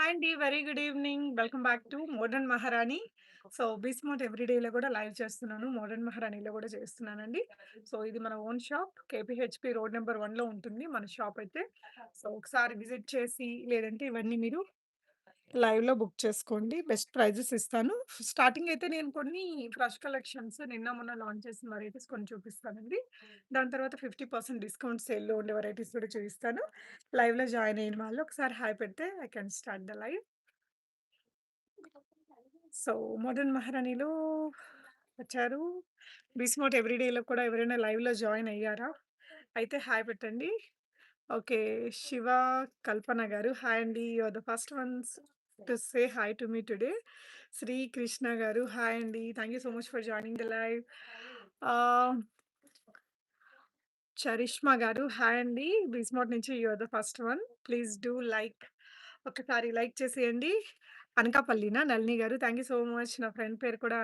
Hi అండి. Very good evening. Welcome back to modern Maharani. So, be smart ఎవ్రీడేలో కూడా live చేస్తున్నాను. Modern మహారాణిలో కూడా చేస్తున్నానండి. సో, ఇది మన own shop. KPHB road number వన్లో ఉంటుంది మన షాప్ అయితే. సో, ఒకసారి విజిట్ చేసి లేదంటే ఇవన్నీ మీరు లైవ్‌లో బుక్ చేసుకోండి. బెస్ట్ ప్రైజెస్ ఇస్తాను. స్టార్టింగ్ అయితే నేను కొన్ని ఫ్రెష్ కలెక్షన్స్ నిన్న మొన్న లాంచ్ చేసిన వెరైటీస్ కొన్ని చూపిస్తానండి. దాని తర్వాత 50% డిస్కౌంట్ సేల్‌లో ఉండే వెరైటీస్ కూడా చూపిస్తాను. లైవ్‌లో జాయిన్ అయిన వాళ్ళు ఒకసారి హాయ్ పెడితే I can start the live. So, modern మహారాణిలో వచ్చారు. బీస్మార్ట్ ఎవ్రీడేలో కూడా ఎవరైనా లైవ్‌లో జాయిన్ అయ్యారా? అయితే హాయ్ పెట్టండి. ఓకే. శివ కల్పన గారు హాయ్ అండి. You are the first ones to say hi to me today. Sri Krishna గారు హాయ్ అండి. Thank you so much for joining the live. Ah Charishma గారు హాయ్ అండి. బీస్మార్ట్ నుంచి you are the first one. Please do like. ఒకసారి like చేసేయండి. అనకాపల్లినా? నళిని గారు thank you so much. నా ఫ్రెండ్ పేరు కూడా